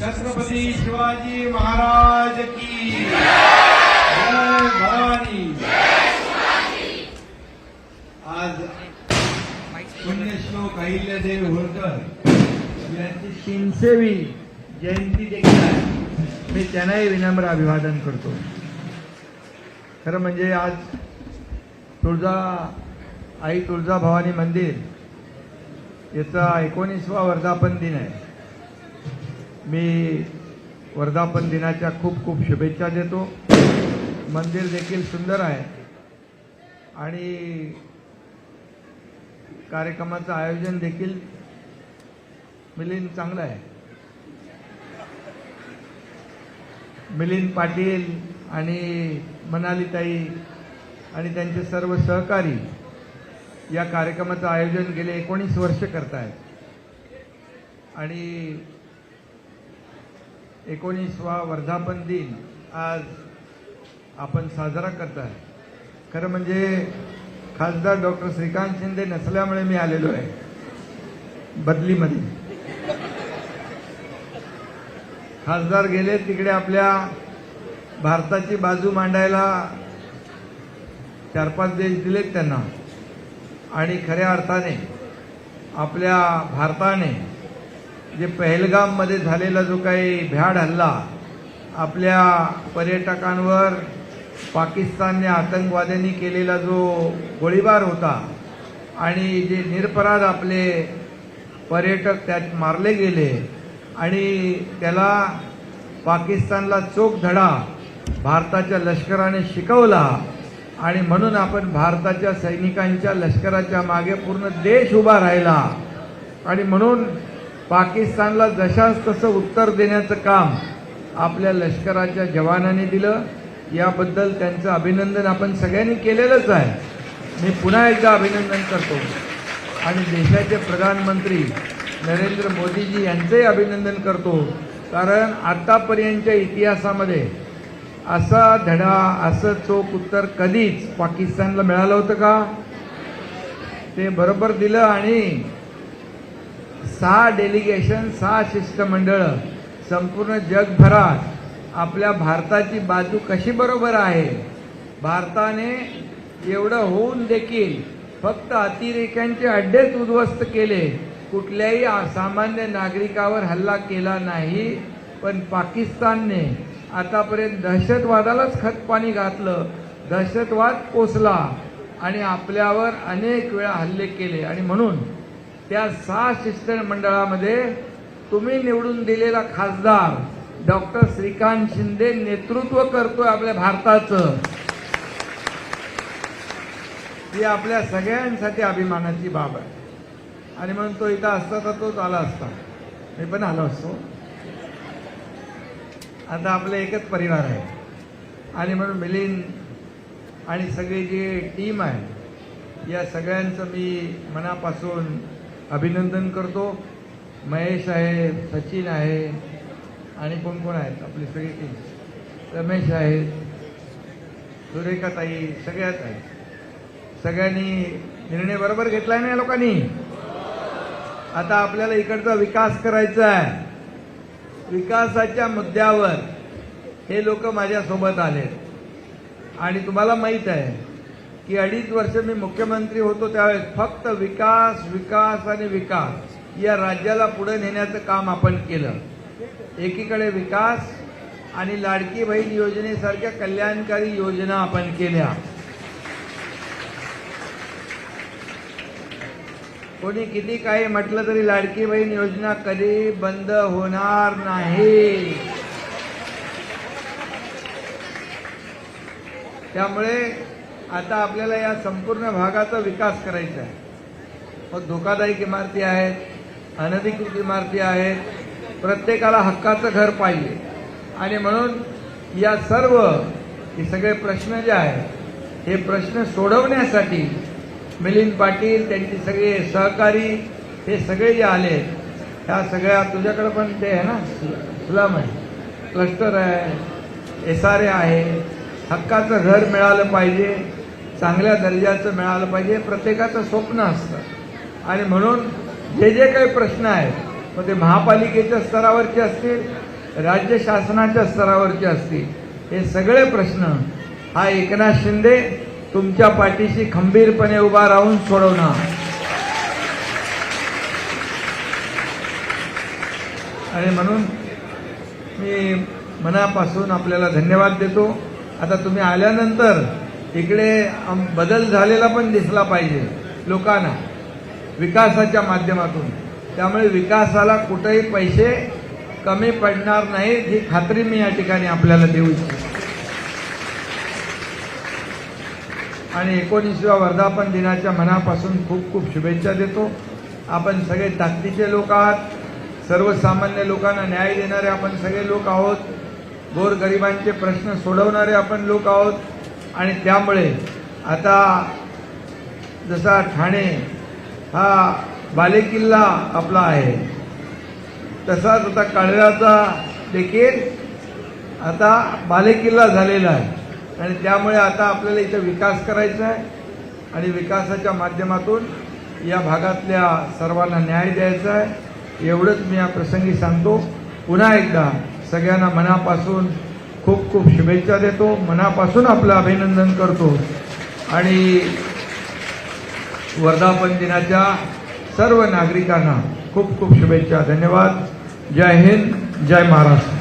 छत्रपती शिवाजी महाराज की जय भवानी। आज पुण्यश्लोक अहिल्यादेवी होळकर यांची तीनशेवी जयंती देखील आहे. मी त्यांनाही विनम्र अभिवादन करतो. खरं म्हणजे आज तुळजा आई तुळजा भवानी मंदिर याचा एकोणीसवा वर्धापन दिन आहे. मी वर्धापन दिनाच्या खूप खूप शुभेच्छा देतो. मंदिर देखील सुंदर आहे. आणि कार्यक्रमाचं आयोजन देखील मिलिंद चांगलं आहे. मिलिंद पाटील आणि मनालीताई आणि त्यांचे सर्व सहकारी या कार्यक्रमाचं आयोजन गेले एकोणीस वर्ष करतायत. आणि एकोणीसवा वर्धापन दिन आज आपण साजरा करताय खरं म्हणजे खासदार डॉक्टर श्रीकांत शिंदे नसल्यामुळे मी आलेलो आहे. बदलीमध्ये. खासदार गेले तिकडे आपल्या भारताची बाजू मांडायला चार पाच देश दिलेत त्यांना. आणि खऱ्या अर्थाने आपल्या भारताने जे पहलगाममध्ये झालेला जो काही भ्याड हल्ला आपल्या पर्यटकांवर पाकिस्तानने आतंकवाद्यांनी केलेला जो गोळीबार होता आणि जे निरपराध आपले पर्यटक त्यात मारले गेले आणि त्याला पाकिस्तानला चोख धडा भारताच्या लष्कराने शिकवला आणि म्हणून आपण भारताच्या सैनिकांच्या लष्कराच्या मागे पूर्ण देश उभा राहिला. आणि म्हणून पाकिस्तानला जशास तसं उत्तर देण्याचं काम आपल्या लष्कराच्या जवानांनी दिलं. याबद्दल त्यांचं अभिनंदन आपण सगळ्यांनी केलेलंच आहे. मी पुन्हा एकदा अभिनंदन करतो. आणि देशाचे प्रधानमंत्री नरेंद्र मोदीजी यांचंही अभिनंदन करतो. कारण आतापर्यंतच्या इतिहासामध्ये असा धडा असं चोख उत्तर कधीच पाकिस्तानला मिळालं होतं का? ते बरोबर दिलं आणि सहा डेलिगेशन सहा शिष्टमंडळ संपूर्ण जगभरात आपल्या भारताची बाजू कशी बरोबर आहे? भारताने एवढं होऊन देखील फक्त अतिरेक्यांचे अड्डेच उद्ध्वस्त केले. कुठल्याही सामान्य नागरिकावर हल्ला केला नाही. पण पाकिस्तानने आतापर्यंत दहशतवादालाच खतपाणी घातलं. दहशतवाद पोचला आणि आपल्यावर अनेक वेळा हल्ले केले. आणि म्हणून त्या सहा शिष्टमंडळामध्ये तुम्ही निवडून दिलेला खासदार डॉक्टर श्रीकांत शिंदे नेतृत्व करतोय आपल्या भारताचं. ही आपल्या सगळ्यांसाठी अभिमानाची बाब आहे. आणि म्हणून तो इथं असता तर तोच आला असता. मी पण आलो असतो. आता आपलं एकच परिवार आहे. आणि म्हणून मिलिंद आणि सगळी जी टीम आहे या सगळ्यांचं मी मनापासून अभिनंदन करतो. महेश आहे सचिन आहे आणि कोण कोण आहेत? आपली सगळी टीम रमेश आहेत सुरेखाताई सगळ्याच आहेत. सगळ्यांनी निर्णय बरोबर घेतलाय ना या लोकांनी? आता आपल्याला इकडचा विकास करायचा आहे. विकासाच्या मुद्द्यावर हे लोक माझ्यासोबत आले आणि तुम्हाला माहीत आहे की अडीच वर्ष मी मुख्यमंत्री होतो त्यावेळेस फक्त विकास विकास आणि विकास या राज्याला पुढे नेण्याचं काम आपण केलं. एकीकडे विकास आणि लाडकी बहीण योजनेसारख्या कल्याणकारी योजना आपण केल्या. कोणी किती काही म्हटलं तरी लाडकी बहीण योजना कधी बंद होणार नाही. त्यामुळे आता आपल्याला या संपूर्ण भागाचा विकास करायचा आहे. मग धोकादायक इमारती आहेत अनधिकृत इमारती आहेत प्रत्येकाला हक्काचं घर पाहिजे. आणि म्हणून या सर्व हे सगळे प्रश्न जे आहेत हे प्रश्न सोडवण्यासाठी मिलिंद पाटील त्यांची सगळे सहकारी हे सगळे जे आले ह्या सगळ्या तुझ्याकडे पण ते आहे ना स्लम आहे. क्लस्टर आहे एस आर ए आहे. हक्काचं घर मिळालं पाहिजे. चांगल्या दर्जाचं मिळालं पाहिजे. प्रत्येकाचं स्वप्न असतं. आणि म्हणून जे जे काही प्रश्न आहेत मग ते महापालिकेच्या स्तरावरचे असतील राज्य शासनाच्या स्तरावरचे असतील हे सगळे प्रश्न हा एकनाथ शिंदे तुमच्या पाठीशी खंबीरपणे उभा राहून सोडवणार. आणि म्हणून मी मनापासून आपल्याला धन्यवाद देतो. आता तुम्ही आल्यानंतर इकडे बदल झालेला पण दिसला पाहिजे लोकांना. विकासाच्या माध्यमातून. त्यामुळे विकासाला कुठेही पैसे कमी पडणार नाहीत ही खात्री मी या ठिकाणी आपल्याला देऊ इच्छितो. आणि एकोणीसव्या वर्धापन दिनाच्या मनापासून खूप खूप शुभेच्छा देतो. आपण सगळे ताकदीचे लोक आहात. सर्वसामान्य लोकांना न्याय देणारे आपण सगळे लोक आहोत. गोरगरिबांचे प्रश्न सोडवणारे आपण लोक आहोत. आणि त्यामुळे आता जसा ठाणे हा बालेकिल्ला आपला आहे तसाच आता कळव्याचा देखील आता बालेकिल्ला झालेला आहे. आणि त्यामुळे आता आपल्याला इथं विकास करायचा आहे आणि विकासाच्या माध्यमातून या भागातल्या सर्वांना न्याय द्यायचा आहे. एवढंच मी या प्रसंगी सांगतो. पुन्हा एकदा सगळ्यांना मनापासून खूप खूप शुभेच्छा देतो. मनापासून आपलं अभिनंदन करतो. आणि वर्धापन दिनाच्या सर्व नागरिकांना खूप खूप शुभेच्छा. धन्यवाद. जय हिंद. जय महाराष्ट्र.